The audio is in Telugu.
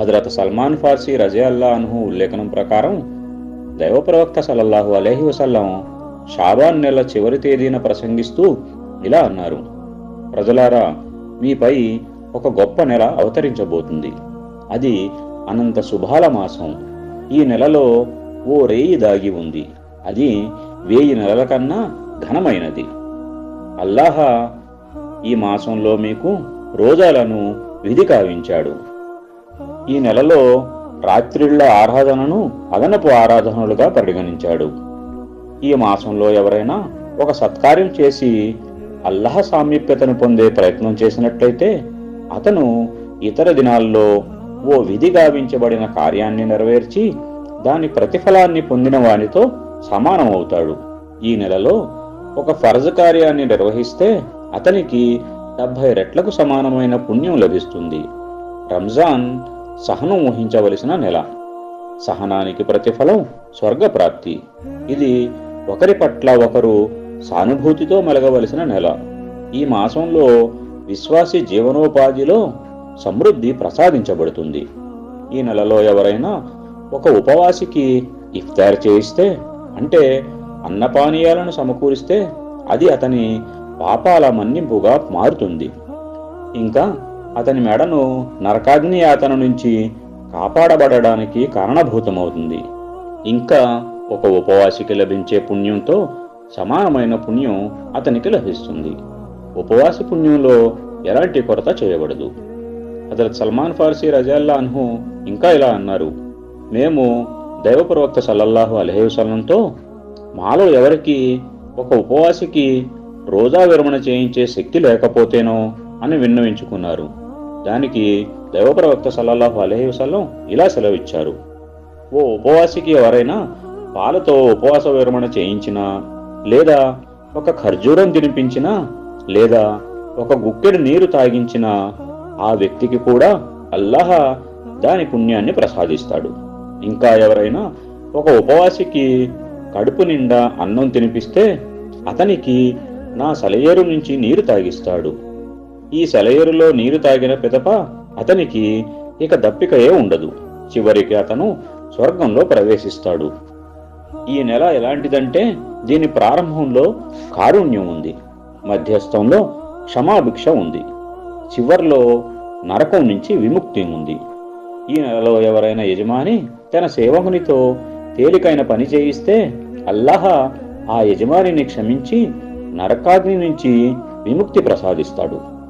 హజరత్ సల్మాన్ ఫార్సీ రజయల్లా అన్హు ఉల్లేఖనం ప్రకారం దైవ ప్రవక్త సల్లల్లాహు వసల్లం షాబాన్ నెల చివరి తేదీన ప్రసంగిస్తూ ఇలా అన్నారు. ప్రజలారా మీపై ఒక గొప్ప నెల అవతరించబోతుంది. అది అనంత శుభాల మాసం. ఈ నెలలో ఓ రేయి దాగి ఉంది. అది వేయి నెలల కన్నా ఘనమైనది. అల్లాహ ఈ మాసంలో మీకు రోజాలను విధి కావించాడు. ఈ నెలలో రాత్రిళ్ళ ఆరాధనను అదనపు ఆరాధనలుగా పరిగణించాడు. ఈ మాసంలో ఎవరైనా ఒక సత్కార్యం చేసి అల్లహ సామీప్యతను పొందే ప్రయత్నం చేసినట్లయితే అతను ఇతర దినాల్లో ఓ విధి గావించబడిన కార్యాన్ని నెరవేర్చి దాని ప్రతిఫలాన్ని పొందిన వానితో సమానమవుతాడు. ఈ నెలలో ఒక ఫర్జ్ కార్యాన్ని నిర్వహిస్తే అతనికి డెబ్భై రెట్లకు సమానమైన పుణ్యం లభిస్తుంది. రంజాన్ సహనం ఊహించవలసిన నెల. సహనానికి ప్రతిఫలం స్వర్గప్రాప్తి. ఇది ఒకరి పట్ల ఒకరు సానుభూతితో మెలగవలసిన నెల. ఈ మాసంలో విశ్వాసి జీవనోపాధిలో సమృద్ధి ప్రసాదించబడుతుంది. ఈ నెలలో ఎవరైనా ఒక ఉపవాసికి ఇఫ్తార్ చేయిస్తే అంటే అన్నపానీయాలను సమకూరిస్తే అది అతని పాపాల మన్నింపుగా మారుతుంది. ఇంకా అతని మెడను నరకాగ్ని యాతన నుంచి కాపాడబడడానికి కారణభూతమవుతుంది. ఇంకా ఒక ఉపవాసికి లభించే పుణ్యంతో సమానమైన పుణ్యం అతనికి లభిస్తుంది. ఉపవాసి పుణ్యంలో ఎలాంటి కొరత చేయబడదు. హజరత్ సల్మాన్ ఫార్సీ రజాల్లా అన్హు ఇంకా ఇలా అన్నారు మేము దైవప్రవక్త సల్లల్లాహు అలహి మాలో ఎవరికి ఒక ఉపవాసికి రోజా విరమణ చేయించే శక్తి లేకపోతేనో అని విన్నవించుకున్నారు. దానికి దైవప్రవక్త సల్లల్లాహు అలహి వసల్లం ఇలా సెలవిచ్చారు. ఓ ఉపవాసికి ఎవరైనా పాలతో ఉపవాస విరమణ చేయించినా లేదా ఒక ఖర్జూరం తినిపించినా లేదా ఒక గుక్కెడు నీరు తాగించినా ఆ వ్యక్తికి కూడా అల్లాహ దాని పుణ్యాన్ని ప్రసాదిస్తాడు. ఇంకా ఎవరైనా ఒక ఉపవాసికి కడుపు నిండా అన్నం తినిపిస్తే అతనికి నా సెలయేరు నుంచి నీరు తాగిస్తాడు. ఈ సెలయేరులో నీరు తాగిన పిదప అతనికి ఇక దప్పికయే ఉండదు. చివరికి అతను స్వర్గంలో ప్రవేశిస్తాడు. ఈ నెల ఎలాంటిదంటే దీని ప్రారంభంలో కారుణ్యం ఉంది. మధ్యస్థంలో క్షమాభిక్ష ఉంది. చివర్లో నరకం నుంచి విముక్తి ఉంది. ఈ నెలలో ఎవరైనా యజమాని తన సేవకునితో తేలికైన పని చేయిస్తే అల్లాహ ఆ యజమానిని క్షమించి నరకాగ్ని నుంచి విముక్తి ప్రసాదిస్తాడు.